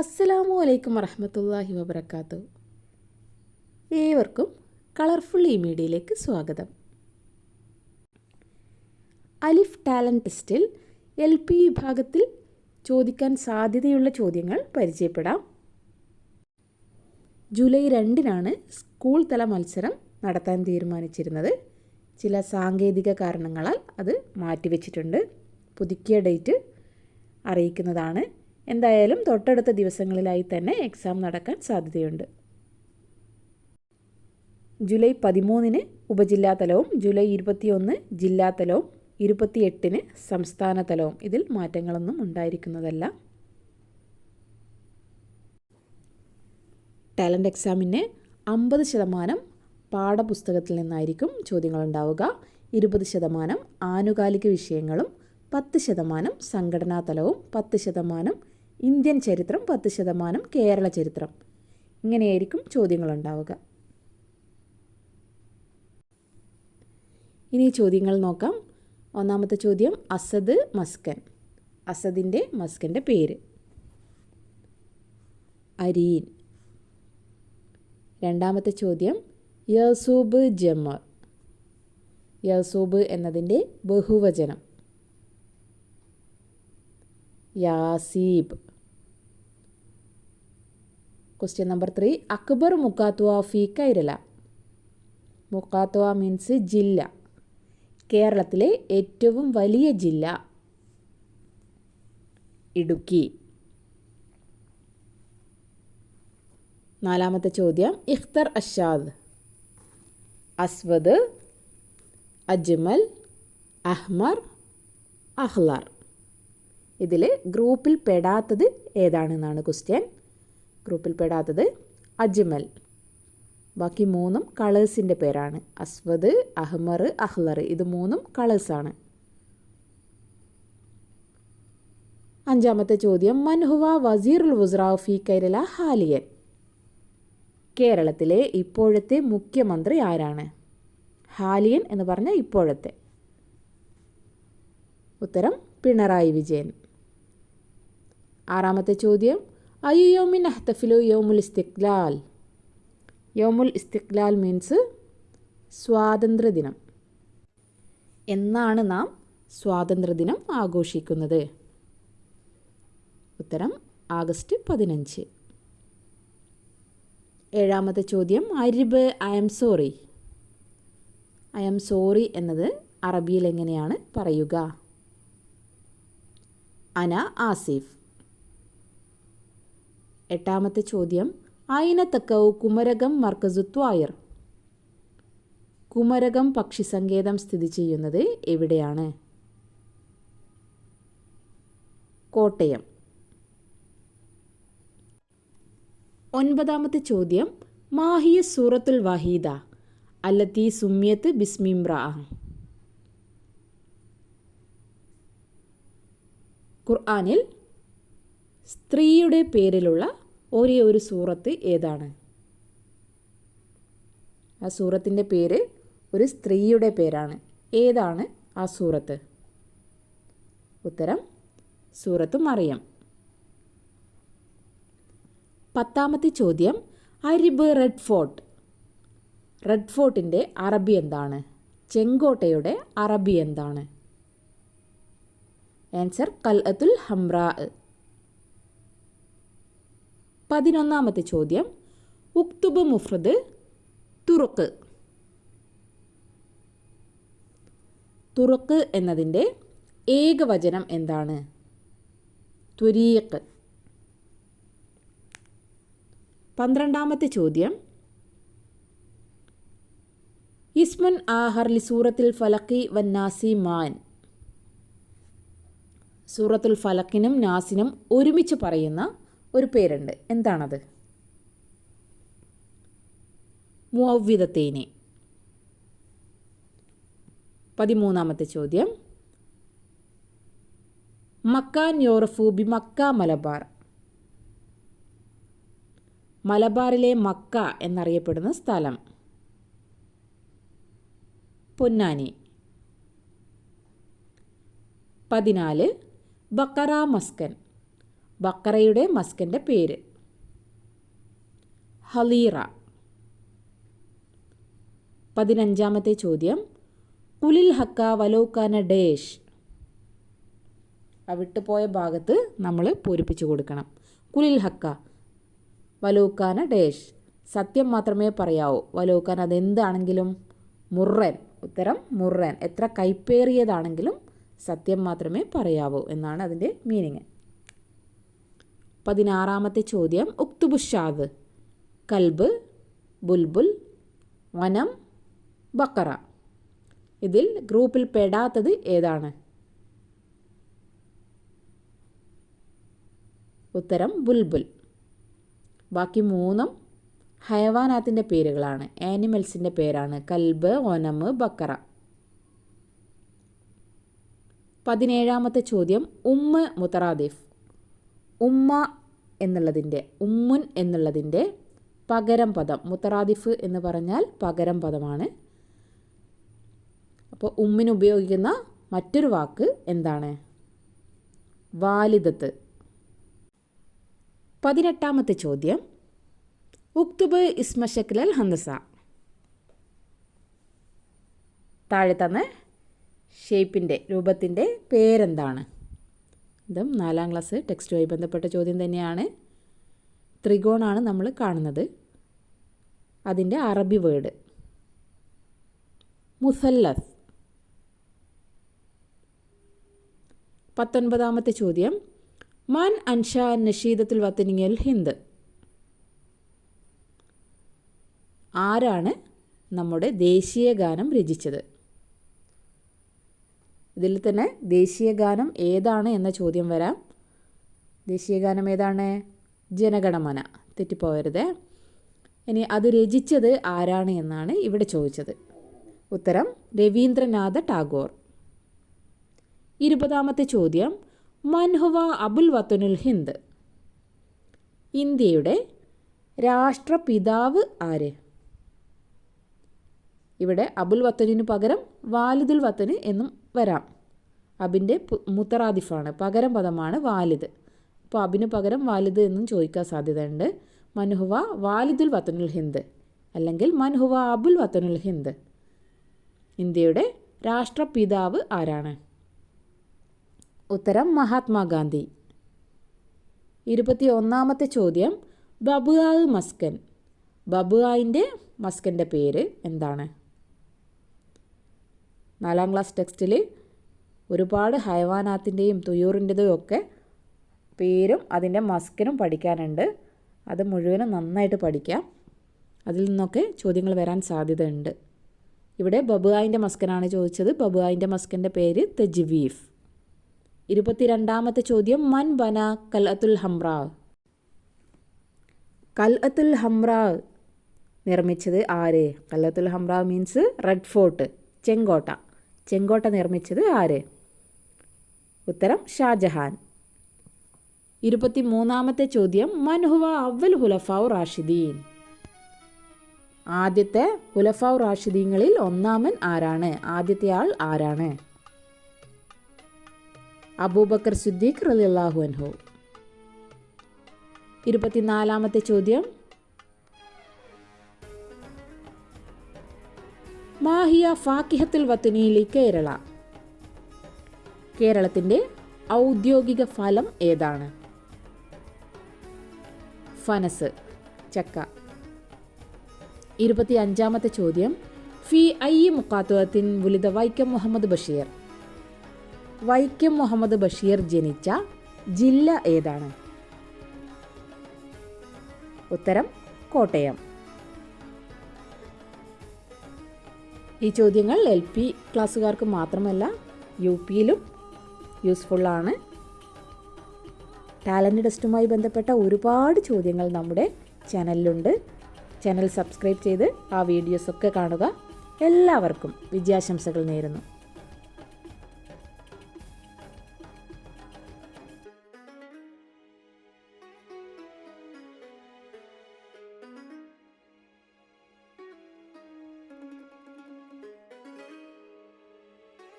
അസ്സലാമു അലൈക്കും വറഹമത്തല്ലാഹി വബർക്കാത്തു ഏവർക്കും കളർഫുൾ ഈ മീഡിയയിലേക്ക് സ്വാഗതം. അലിഫ് ടാലന്റ് ടെസ്റ്റിൽ എൽ പി വിഭാഗത്തിൽ ചോദിക്കാൻ സാധ്യതയുള്ള ചോദ്യങ്ങൾ പരിചയപ്പെടാം. ജൂലൈ രണ്ടിനാണ് സ്കൂൾ തല മത്സരം നടത്താൻ തീരുമാനിച്ചിരുന്നത്. ചില സാങ്കേതിക കാരണങ്ങളാൽ അത് മാറ്റിവെച്ചിട്ടുണ്ട്. പുതുക്കിയ ഡേറ്റ് അറിയിക്കുന്നതാണ്. എന്തായാലും തൊട്ടടുത്ത ദിവസങ്ങളിലായി തന്നെ എക്സാം നടക്കാൻ സാധ്യതയുണ്ട്. ജൂലൈ പതിമൂന്നിന് ഉപജില്ലാതലവും ജൂലൈ ഇരുപത്തിയൊന്ന് ജില്ലാതലവും ഇരുപത്തിയെട്ടിന് സംസ്ഥാന തലവും ഇതിൽ മാറ്റങ്ങളൊന്നും ഉണ്ടായിരിക്കുന്നതല്ല. ടാലന്റ് എക്സാമിന് അമ്പത് ശതമാനം പാഠപുസ്തകത്തിൽ നിന്നായിരിക്കും ചോദ്യങ്ങളുണ്ടാവുക. ഇരുപത് ശതമാനം ആനുകാലിക വിഷയങ്ങളും പത്ത് ശതമാനം സംഘടനാതലവും പത്ത് ശതമാനം ഇന്ത്യൻ ചരിത്രം പത്ത് ശതമാനം കേരള ചരിത്രം. ഇങ്ങനെയായിരിക്കും ചോദ്യങ്ങളുണ്ടാവുക. ഇനി ചോദ്യങ്ങൾ നോക്കാം. ഒന്നാമത്തെ ചോദ്യം അസദ് മസ്കൻ. അസദിന്റെ മസ്കന്റെ പേര്. അരീൻ. രണ്ടാമത്തെ ചോദ്യം യസൂബ് ജമർ. യസൂബ് എന്നതിന്റെ ബഹുവചനം. യാസീബ്. ക്വസ്റ്റ്യൻ നമ്പർ ത്രീ അക്ബർ മുക്കാത്തുവ ഫി കൈരല. മുക്കാത്തുവ മീൻസ് ജില്ല. കേരളത്തിലെ ഏറ്റവും വലിയ ജില്ല. ഇടുക്കി. നാലാമത്തെ ചോദ്യം. ഇഖ്തർ അഷാദ്. അസ്വദ് അജ്മൽ അഹ്മർ അഹ്ലാർ. ഇതിൽ ഗ്രൂപ്പിൽ പെടാത്തത് ഏതാണെന്നാണ് ക്വസ്റ്റ്യൻ ഗ്രൂപ്പിൽ പെടാത്തത് അജ്മൽ. ബാക്കി മൂന്നും കളേഴ്സിന്റെ പേരാണ്. അസ്വദ് അഹ്മർ അഹ്ലർ. ഇത് മൂന്നും കളേഴ്സാണ്. അഞ്ചാമത്തെ ചോദ്യം. മൻഹുവ വസീറുൽ വുസ്രാ ഫി കൈരല ഹാലിയൻ. കേരളത്തിലെ ഇപ്പോഴത്തെ മുഖ്യമന്ത്രി ആരാണ്? ഹാലിയൻ എന്ന് പറഞ്ഞാൽ ഇപ്പോഴത്തെ. ഉത്തരം പിണറായി വിജയൻ. ആറാമത്തെ ചോദ്യം. അയ്യോമിൻ അഹ്തഫിലു യോമുൽ ഇസ്തിക്ലാൽ യോമുൽ ഇസ്തിക്ലാൽ മീൻസ് സ്വാതന്ത്ര്യദിനം എന്നാണ് നാം സ്വാതന്ത്ര്യദിനം ആഘോഷിക്കുന്നത്. ഉത്തരം ആഗസ്റ്റ് പതിനഞ്ച്. ഏഴാമത്തെ ചോദ്യം അരിബ് I'm sorry I'm sorry എന്നത് അറബിയിൽ എങ്ങനെയാണ് പറയുക? അന ആസിഫ്. എട്ടാമത്തെ ചോദ്യം. ആയിനത്തക്കവ് കുമരകം മർക്കസുത്വായർ കുമരകം പക്ഷി സങ്കേതം സ്ഥിതി ചെയ്യുന്നത് എവിടെയാണ്? കോട്ടയം. ഒൻപതാമത്തെ ചോദ്യം. മാഹിയ സൂറത്തുൽ വഹീദ. അല്ലത്തി സുമ്യത്ത് ബിസ്മിംറ ഖുർആാനിൽ സ്ത്രീയുടെ പേരിലുള്ള ഒരേ ഒരു സൂറത്ത് ഏതാണ്? ആ സൂറത്തിന്റെ പേര് ഒരു സ്ത്രീയുടെ പേരാണ്. ഏതാണ് ആ സൂറത്ത്? ഉത്തരം സൂറത്ത് മറിയം പത്താമത്തെ ചോദ്യം അരിബ് റെഡ് ഫോർട്ട്. റെഡ് ഫോർട്ടിന്റെ അറബി എന്താണ്? ചെങ്കോട്ടയുടെ അറബി എന്താണ്? ആൻസർ കൽ അതുൽ ഹംറാ. പതിനൊന്നാമത്തെ ചോദ്യം. ഉക്തുബ് മുഫ്രദ് തുറുക്ക്. തുറുക്ക് എന്നതിന്റെ ഏകവചനം എന്താണ്? തുരീക്ക് പന്ത്രണ്ടാമത്തെ ചോദ്യം. ഇസ്മുൻ ആഹർലി സൂറത്തിൽ ഫലക്കി വൻ നാസി മാൻ സൂറത്തുൽ ഫലക്കിനും നാസിനും ഒരുമിച്ച് പറയുന്ന ഒരു പേരുണ്ട്. എന്താണത്? മുവ്വിദത്തേനെ പതിമൂന്നാമത്തെ ചോദ്യം. മക്ക യോറഫു ബി മക്ക മലബാർ. മലബാറിലെ മക്ക എന്നറിയപ്പെടുന്ന സ്ഥലം. പൊന്നാനി. പതിനാല് ബക്കറ മസ്കൻ. ബക്കറയുടെ മസ്കന്റെ പേര്. ഹലീറ. പതിനഞ്ചാമത്തെ ചോദ്യം. കുലിൽ ഹക്ക വലോക്കാന ഡേഷ്. ആ വിട്ടുപോയ ഭാഗത്ത് നമ്മൾ പൂരിപ്പിച്ചു കൊടുക്കണം. കുലിൽ ഹക്ക വലോക്കാന ഡേഷ്. സത്യം മാത്രമേ പറയാവൂ. വലോക്കാൻ അതെന്താണെങ്കിലും? മുറൻ. ഉത്തരം മുറൻ. എത്ര കൈപ്പേറിയതാണെങ്കിലും സത്യം മാത്രമേ പറയാവൂ എന്നാണ് അതിന്റെ മീനിങ്. പതിനാറാമത്തെ ചോദ്യം ഉക്തുബുഷാദ്. കൽബ് ബുൽബുൽ വനം ബക്കറ. ഇതിൽ ഗ്രൂപ്പിൽ പെടാത്തത് ഏതാണ്? ഉത്തരം ബുൽബുൽ. ബാക്കി മൂന്നും ഹയവാനാത്തിന്റെ പേരുകളാണ്. ആനിമൽസിന്റെ പേരാണ്. കൽബ് ഒനമ് ബക്കറ. പതിനേഴാമത്തെ ചോദ്യം ഉമ്മ മുത്തറാദിഫ്. ഉമ്മ എന്നുള്ളതിന്റെ ഉമ്മുൻ എന്നുള്ളതിന്റെ പകരം പദം. മുത്തറാദിഫ് എന്ന് പറഞ്ഞാൽ പകരം പദമാണ്. അപ്പോൾ ഉമ്മിന് ഉപയോഗിക്കുന്ന മറ്റൊരു വാക്ക് എന്താണ്? വാലിദത്ത്. പതിനെട്ടാമത്തെ ചോദ്യം. ഉക്തുബ് ഇസ്മശക്ലൽ ഹന്തസ താഴെ തന്ന ഷേപ്പിന്റെ രൂപത്തിന്റെ പേരെന്താണ്? ഇതും നാലാം ക്ലാസ് ടെക്സ്റ്റുമായി ബന്ധപ്പെട്ട ചോദ്യം തന്നെയാണ്. ത്രികോണാണ് നമ്മൾ കാണുന്നത്. അതിന്റെ അറബി വേർഡ് മുസല്ലസ്. പത്തൊൻപതാമത്തെ ചോദ്യം. മാൻ അൻഷ നഷീദത്തുൽ വത്തനിങ്ങൽ ഹിന്ദ്. ആരാണ് നമ്മുടെ ദേശീയ ഗാനം രചിച്ചത്? ഇതിൽ തന്നെ ദേശീയ ഗാനം ഏതാണ് എന്ന ചോദ്യം വരാം. ദേശീയ ഗാനം ഏതാണ്? ജനഗണമന. തെറ്റിപ്പോകരുത് ഇനി അത് രചിച്ചത് ആരാണ് എന്നാണ് ഇവിടെ ചോദിച്ചത്. ഉത്തരം രവീന്ദ്രനാഥ ടാഗോർ. ഇരുപതാമത്തെ ചോദ്യം മൻഹുവ അബുൽ വത്തനുൽ ഹിന്ദ്. ഇന്ത്യയുടെ രാഷ്ട്രപിതാവ് ആര്? ഇവിടെ അബുൽ വത്തനിന് പകരം വാലിദുൽ വത്തന് എന്നും വരാം. അബിന്റെ മുത്തറാദിഫാണ്. പകരം പദമാണ് വാലിദ്. അപ്പോൾ അബിന് പകരം വാലിദ് എന്നും ചോദിക്കാൻ സാധ്യതയുണ്ട്. മൻഹുവ വാലിദുൽ വത്തനുൽ ഹിന്ദ് അല്ലെങ്കിൽ മൻഹുവ അബുൽ വത്തനുൽ ഹിന്ദ്. ഇന്ത്യയുടെ രാഷ്ട്രപിതാവ് ആരാണ്? ഉത്തരം മഹാത്മാഗാന്ധി ഇരുപത്തി ഒന്നാമത്തെ ചോദ്യം ബബുആ മസ്കൻ. ബബുആയിന്റെ മസ്കന്റെ പേര് എന്താണ്? നാലാം ക്ലാസ് ടെക്സ്റ്റിൽ ഒരുപാട് ഹൈവാനാത്തിന്റെയും തുയൂറിന്റെതും ഒക്കെ പേരും അതിന്റെ മസ്കിനും പഠിക്കാനുണ്ട്. അത് മുഴുവനും നന്നായിട്ട് പഠിക്കാം. അതിൽ നിന്നൊക്കെ ചോദ്യങ്ങൾ വരാൻ സാധ്യതയുണ്ട്. ഇവിടെ ബബുആയിന്റെ മസ്കനാണ് ചോദിച്ചത്. ബബുആയിന്റെ മസ്കന്റെ പേര് തെജ്വീഫ്. ഇരുപത്തിരണ്ടാമത്തെ ചോദ്യം മൻ ബന കൽ അതുൽ ഹംറാവ് കൽ അതുൽ ഹംറാവ് നിർമ്മിച്ചത് ആര്? കൽ അതുൽ ഹംറ മീൻസ് റെഡ് ഫോർട്ട് ചെങ്കോട്ട. ചെങ്കോട്ട നിർമ്മിച്ചത് ആര്? ഉത്തരം ഷാജഹാൻ. ഇരുപത്തി മൂന്നാമത്തെ ചോദ്യം മൻഹുവ അവൽ ഹുലഫാവ് റാഷിദീൻ. ആദ്യത്തെ ഹുലഫാവ് റാഷിദീങ്ങളിൽ ഒന്നാമൻ ആരാണ്? ആദ്യത്തെ ആൾ ആരാണ്? അബൂബക്കർ സിദ്ദീഖ് റലിയല്ലാഹു അൻഹു. ഇരുപത്തിനാലാമത്തെ ചോദ്യം മാഹിയ ഫാക്കിഹത്തുൽ വത്തനിയിലെ കേരള. കേരളത്തിന്റെ ഔദ്യോഗിക ഫലം ഏതാണ്? ഫനസ് ചക്ക. ഇരുപത്തി അഞ്ചാമത്തെ ചോദ്യം. ഫി ഐ മുക്കാത്തുവത്തിൻ വിളിത വൈക്കം മുഹമ്മദ് ബഷീർ. വൈക്കം മുഹമ്മദ് ബഷീർ ജനിച്ച ജില്ല ഏതാണ്? ഉത്തരം കോട്ടയം. ഈ ചോദ്യങ്ങൾ എൽ പി ക്ലാസ്സുകാർക്ക് മാത്രമല്ല യു പിയിലും യൂസ്ഫുള്ളാണ് ടാലന്റ് ടെസ്റ്റുമായി ബന്ധപ്പെട്ട ഒരുപാട് ചോദ്യങ്ങൾ നമ്മുടെ ചാനലിലുണ്ട്. ചാനൽ സബ്സ്ക്രൈബ് ചെയ്ത് ആ വീഡിയോസൊക്കെ കാണുക. എല്ലാവർക്കും വിജയാശംസകൾ നേരുന്നു.